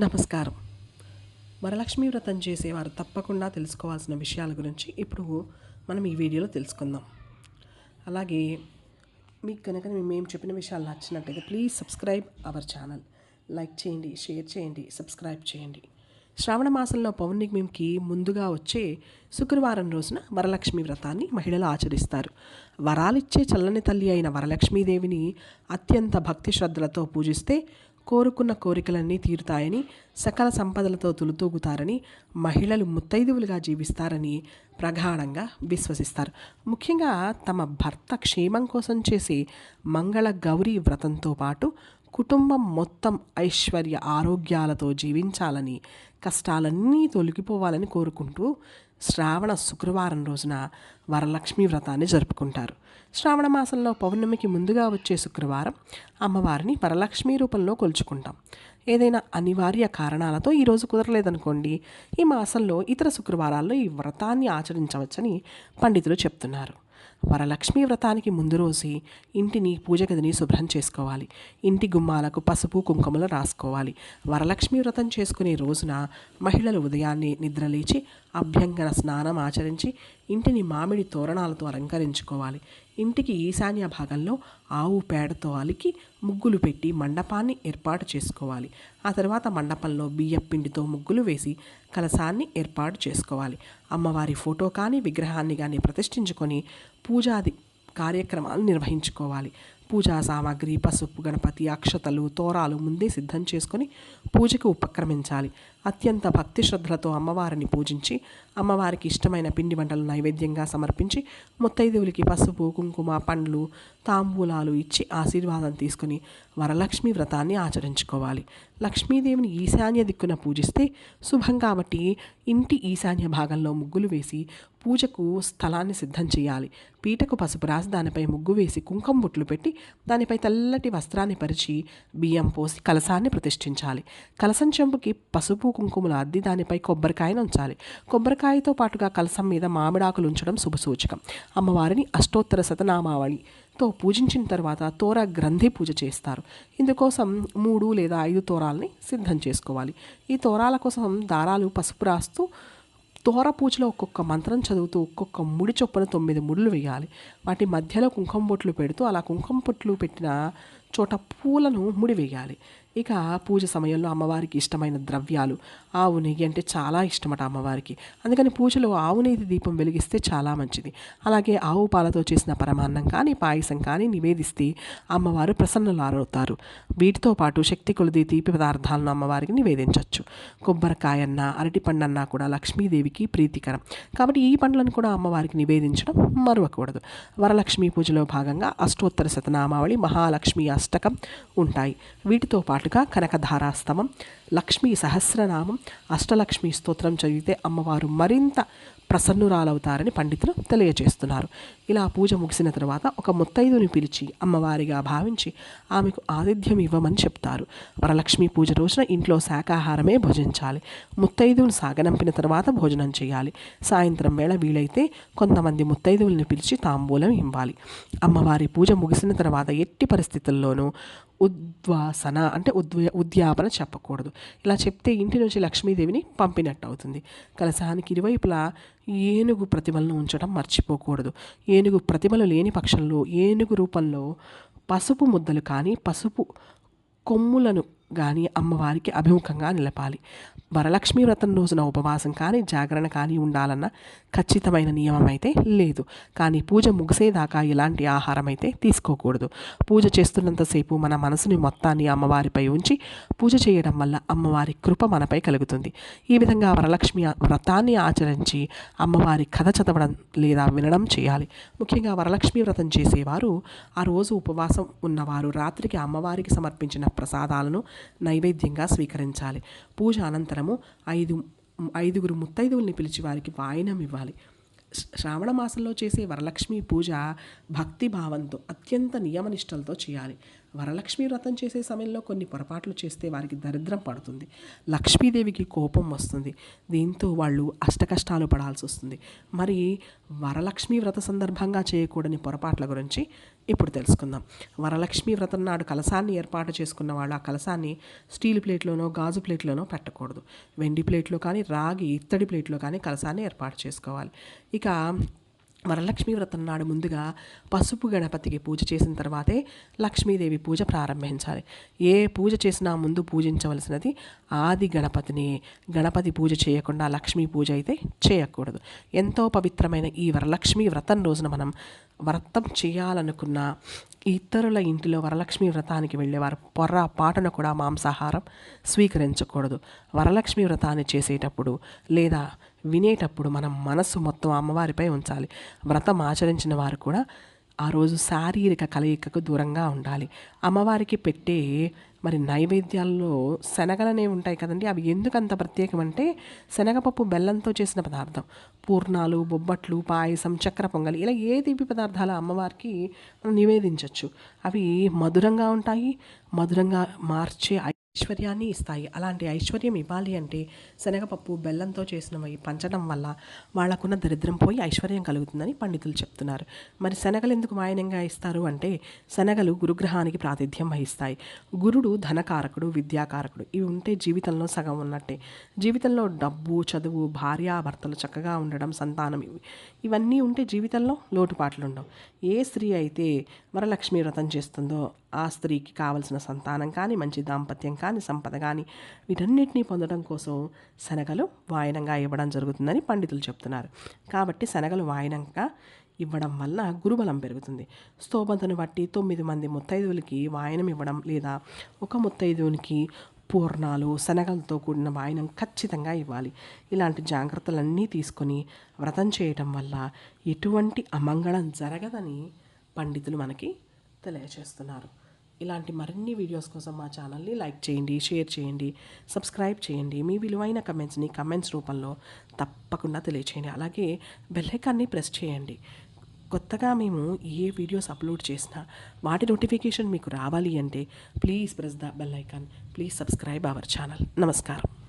నమస్కారం. వరలక్ష్మి వ్రతం చేసేవారు తప్పకుండా తెలుసుకోవాల్సిన విషయాల గురించి ఇప్పుడు మనం ఈ వీడియోలో తెలుసుకుందాం. అలాగే మీకు కనుక మేము చెప్పిన విషయాలు నచ్చినట్టయితే please subscribe our channel. Like చేయండి షేర్ చేయండి సబ్స్క్రైబ్ చేయండి. శ్రావణ మాసంలో పౌర్ణమికి ముందుగా వచ్చే శుక్రవారం రోజున వరలక్ష్మి వ్రతాన్ని మహిళలు ఆచరిస్తారు. వరాలిచ్చే చల్లని తల్లి అయిన వరలక్ష్మీదేవిని అత్యంత భక్తి శ్రద్ధలతో పూజిస్తే కోరుకున్న కోరికలన్నీ తీరుతాయని సకల సంపదలతో తులుతూగుతారని మహిళలు ముత్తైదువులుగా జీవిస్తారని ప్రగాఢంగా విశ్వసిస్తారు. ముఖ్యంగా తమ భర్త క్షేమం కోసం చేసే మంగళ గౌరీ వ్రతంతో పాటు కుటుంబం మొత్తం ఐశ్వర్య ఆరోగ్యాలతో జీవించాలని కష్టాలన్నీ తొలగిపోవాలని కోరుకుంటూ శ్రావణ శుక్రవారం రోజున వరలక్ష్మి వ్రతాన్ని జరుపుకుంటారు. శ్రావణ మాసంలో పౌర్ణమికి ముందుగా వచ్చే శుక్రవారం అమ్మవారిని వరలక్ష్మి రూపంలో కొలుచుకుంటాం. ఏదైనా అనివార్య కారణాలతో ఈరోజు కుదరలేదనుకోండి ఈ మాసంలో ఇతర శుక్రవారాల్లో ఈ వ్రతాన్ని ఆచరించవచ్చని పండితులు చెప్తున్నారు. వరలక్ష్మీ వ్రతానికి ముందు రోజు ఇంటిని పూజ గదిని శుభ్రం చేసుకోవాలి. ఇంటి గుమ్మాలకు పసుపు కుంకుమలు రాసుకోవాలి. వరలక్ష్మీ వ్రతం చేసుకునే రోజున మహిళలు ఉదయాన్నే నిద్రలేచి అభ్యంగన స్నానం ఆచరించి ఇంటిని మామిడి తోరణాలతో అలంకరించుకోవాలి. ఇంటికి ఈశాన్య భాగంలో ఆవు పేడతో అలికి ముగ్గులు పెట్టి మండపాన్ని ఏర్పాటు చేసుకోవాలి. ఆ తర్వాత మండపంలో బియ్యం పిండితో ముగ్గులు వేసి కలశాన్ని ఏర్పాటు చేసుకోవాలి. అమ్మవారి ఫోటో కానీ విగ్రహాన్ని కానీ ప్రతిష్ఠించుకొని పూజాది కార్యక్రమాలు నిర్వహించుకోవాలి. పూజా సామాగ్రి పసుపు గణపతి అక్షతలు తోరాలు ముందే సిద్ధం చేసుకొని పూజకు ఉపక్రమించాలి. అత్యంత భక్తి శ్రద్ధలతో అమ్మవారిని పూజించి అమ్మవారికి ఇష్టమైన పిండి వంటలు నైవేద్యంగా సమర్పించి ముత్తైదువులకి పసుపు కుంకుమ పండ్లు తాంబూలాలు ఇచ్చి ఆశీర్వాదం తీసుకుని వరలక్ష్మి వ్రతాన్ని ఆచరించుకోవాలి. లక్ష్మీదేవిని ఈశాన్య దిక్కున పూజిస్తే శుభం కాబట్టి ఇంటి ఈశాన్య భాగంలో ముగ్గులు వేసి పూజకు స్థలాన్ని సిద్ధం చేయాలి. పీటకు పసుపు రాసి దానిపై ముగ్గు వేసి కుంకుమ బొట్లు పెట్టి దానిపై తెల్లటి వస్త్రాన్ని పరిచి బియ్యం పోసి కలసాన్ని ప్రతిష్ఠించాలి. కలసం చెంపుకి పసుపు కుంకుమలు అద్ది దానిపై కొబ్బరికాయను ఉంచాలి. కొబ్బరికాయతో పాటుగా కలసం మీద మామిడాకులు ఉంచడం శుభసూచకం అమ్మవారిని అష్టోత్తర శతనామావళితో పూజించిన తర్వాత తోర గ్రంథి పూజ చేస్తారు. ఇందుకోసం మూడు లేదా ఐదు తోరాలని సిద్ధం చేసుకోవాలి. ఈ తోరాల కోసం దారాలు పసుపు రాస్తూ తోర పూజలో ఒక్కొక్క మంత్రం చదువుతూ ఒక్కొక్క ముడి చొప్పున తొమ్మిది ముడులు వేయాలి. వాటి మధ్యలో కుంకుమ బొట్లు పెడుతూ అలా కుంకుమ బొట్లు పెట్టిన చోట పూలను ముడి వేయాలి. ఇక పూజ సమయంలో అమ్మవారికి ఇష్టమైన ద్రవ్యాలు. ఆవు నెయ్యి అంటే చాలా ఇష్టమట అమ్మవారికి. అందుకని పూజలో ఆవు నెయ్యి దీపం వెలిగిస్తే చాలా మంచిది. అలాగే ఆవు పాలతో చేసిన పరమాన్నం కానీ పాయసం కానీ నివేదిస్తే అమ్మవారు ప్రసన్నలారవుతారు. వీటితో పాటు శక్తి కొలిది తీపి పదార్థాలను అమ్మవారికి నివేదించవచ్చు కొబ్బరికాయన్న అరటిపండన్నా కూడా లక్ష్మీదేవికి ప్రీతికరం. కాబట్టి ఈ పండ్లను కూడా అమ్మవారికి నివేదించడం మరవకూడదు. వరలక్ష్మి పూజలో భాగంగా అష్టోత్తర శతనామావళి మహాలక్ష్మి అష్టకం ఉంటాయి. వీటితో పాటు పాటుగా కనకధారాస్తమం లక్ష్మీ సహస్రనామం అష్టలక్ష్మి స్తోత్రం చదివితే అమ్మవారు మరింత ప్రసన్నురాలవుతారని పండితులు తెలియజేస్తున్నారు. ఇలా పూజ ముగిసిన తర్వాత ఒక ముత్తైదుని పిలిచి అమ్మవారిగా భావించి ఆమెకు ఆతిథ్యం ఇవ్వమని చెప్తారు. వరలక్ష్మి పూజ రోజున ఇంట్లో శాకాహారమే భుజించాలి. ముత్తైదువుని సాగనంపిన తర్వాత భోజనం చేయాలి. సాయంత్రం వేళ వీలైతే కొంతమంది ముత్తైదువుల్ని పిలిచి తాంబూలం ఇవ్వాలి. అమ్మవారి పూజ ముగిసిన తర్వాత ఎట్టి పరిస్థితుల్లోనూ ఉద్వాసన అంటే ఉద్వ ఉద్యాపన చెప్పకూడదు. ఇలా చెప్తే ఇంటి నుంచి లక్ష్మీదేవిని పంపినట్టు అవుతుంది కలశానికి ఇరువైపులా ఏనుగు ప్రతిమలను ఉంచడం మర్చిపోకూడదు. ఏనుగు ప్రతిమలు లేని పక్షంలో ఏనుగు రూపంలో పసుపు ముద్దలు కానీ పసుపు కొమ్ములను కానీ అమ్మవారికి అభిముఖంగా నిలపాలి. వరలక్ష్మి వ్రతం రోజున ఉపవాసం కానీ జాగరణ కానీ ఉండాలన్న ఖచ్చితమైన నియమం అయితే లేదు. కానీ పూజ ముగిసేదాకా ఎలాంటి ఆహారం అయితే తీసుకోకూడదు. పూజ చేస్తున్నంతసేపు మన మనసుని మొత్తాన్ని అమ్మవారిపై ఉంచి పూజ చేయడం వల్ల అమ్మవారి కృప మనపై కలుగుతుంది. ఈ విధంగా వరలక్ష్మి వ్రతాన్ని ఆచరించి అమ్మవారి కథ చదవడం లేదా వినడం చేయాలి. ముఖ్యంగా వరలక్ష్మి వ్రతం చేసేవారు ఆ రోజు ఉపవాసం ఉన్నవారు రాత్రికి అమ్మవారికి సమర్పించిన ప్రసాదాలను నైవేద్యంగా స్వీకరించాలి. పూజ అనంతరము ఐదు ఐదుగురు ముత్తైదువుల్ని పిలిచి వారికి వాయనం ఇవ్వాలి. శ్రావణ మాసంలో చేసే వరలక్ష్మి పూజ భక్తి భావంతో అత్యంత నియమనిష్టలతో చేయాలి. వరలక్ష్మి వ్రతం చేసే సమయంలో కొన్ని పొరపాట్లు చేస్తే వారికి దరిద్రం పడుతుంది. లక్ష్మీదేవికి కోపం వస్తుంది. దీంతో వాళ్ళు అష్టకష్టాలు పడాల్సి వస్తుంది. మరి వరలక్ష్మి వ్రత సందర్భంగా చేయకూడని పొరపాట్ల గురించి ఇప్పుడు తెలుసుకుందాం. వరలక్ష్మి వ్రతం నాడు కలసాన్ని ఏర్పాటు చేసుకున్న వాళ్ళు ఆ కలసాన్ని స్టీల్ ప్లేట్లోనో గాజు ప్లేట్లోనో పెట్టకూడదు. వెండి ప్లేట్లో కానీ రాగి ఇత్తడి ప్లేట్లో కానీ కలసాన్ని ఏర్పాటు చేసుకోవాలి. ఇక వరలక్ష్మీ వ్రతం నాడు ముందుగా పసుపు గణపతికి పూజ చేసిన తర్వాతే లక్ష్మీదేవి పూజ ప్రారంభించాలి. ఏ పూజ చేసినా ముందు పూజించవలసినది ఆది గణపతిని. గణపతి పూజ చేయకుండా లక్ష్మీ పూజ అయితే చేయకూడదు. ఎంతో పవిత్రమైన ఈ వరలక్ష్మి వ్రతం రోజున మనం వ్రతం చేయాలనుకున్న ఇతరుల ఇంటిలో వరలక్ష్మి వ్రతానికి వెళ్ళేవారు. పొర్ర పాటన కూడా మాంసాహారం స్వీకరించకూడదు. వరలక్ష్మి వ్రతాన్ని చేసేటప్పుడు లేదా వినేటప్పుడు మనం మనస్సు మొత్తం అమ్మవారిపై ఉంచాలి. వ్రతం ఆచరించిన వారు కూడా ఆ రోజు శారీరక కలయికకు దూరంగా ఉండాలి. అమ్మవారికి పెట్టే మరి నైవేద్యాల్లో శనగలనే ఉంటాయి కదండి. అవి ఎందుకు అంత ప్రత్యేకం అంటే శనగపప్పు బెల్లంతో చేసిన పదార్థం. పూర్ణాలు బొబ్బట్లు పాయసం చక్కెర పొంగలి ఇలా ఏ తీపి పదార్థాలు అమ్మవారికి మనం నివేదించవచ్చు అవి మధురంగా ఉంటాయి. మధురంగా మార్చే ఐశ్వర్యాన్ని ఇస్తాయి. అలాంటి ఐశ్వర్యం ఇవ్వాలి అంటే శనగపప్పు బెల్లంతో చేసినవి పంచడం వల్ల వాళ్ళకున్న దరిద్రం పోయి ఐశ్వర్యం కలుగుతుందని పండితులు చెప్తున్నారు. మరి శనగలు ఎందుకు మాయనంగా ఇస్తారు అంటే శనగలు గురుగ్రహానికి ప్రాతిథ్యం వహిస్తాయి. గురుడు ధనకారకుడు విద్యాకారకుడు ఇవి ఉంటే జీవితంలో సగం ఉన్నట్టే. జీవితంలో డబ్బు చదువు భార్యాభర్తలు చక్కగా ఉండడం సంతానం ఇవి. ఇవన్నీ ఉంటే జీవితంలో లోటుపాట్లు ఉండవు. ఏ స్త్రీ అయితే వరలక్ష్మి వ్రతం చేస్తుందో ఆ స్త్రీకి కావలసిన సంతానం కానీ మంచి దాంపత్యం కానీ సంపద కానీ వీటన్నిటినీ పొందడం కోసం శనగలు వాయనంగా ఇవ్వడం జరుగుతుందని పండితులు చెప్తున్నారు. కాబట్టి శనగలు వాయనంగా ఇవ్వడం వల్ల గురుబలం పెరుగుతుంది. స్తోమతను బట్టి తొమ్మిది మంది ముత్తైదువులకి వాయనం ఇవ్వడం లేదా ఒక ముత్తైదువునికి పూర్ణాలు శనగలతో కూడిన వాయనం ఖచ్చితంగా ఇవ్వాలి. ఇలాంటి జాగ్రత్తలన్నీ తీసుకొని వ్రతం చేయటం వల్ల ఎటువంటి అమంగళం జరగదని పండితులు మనకి తెలియజేస్తున్నారు. ఇలాంటి మరిన్ని వీడియోస్ కోసం మా ఛానల్ని లైక్ చేయండి షేర్ చేయండి సబ్స్క్రైబ్ చేయండి. మీ విలువైన కమెంట్స్ని కమెంట్స్ రూపంలో తప్పకుండా తెలియచేయండి. అలాగే బెల్లైకాన్ని ప్రెస్ చేయండి. కొత్తగా మేము ఏ వీడియోస్ అప్లోడ్ చేసినా వాటి నోటిఫికేషన్ మీకు రావాలి అంటే please press the bell icon please subscribe our channel. నమస్కారం.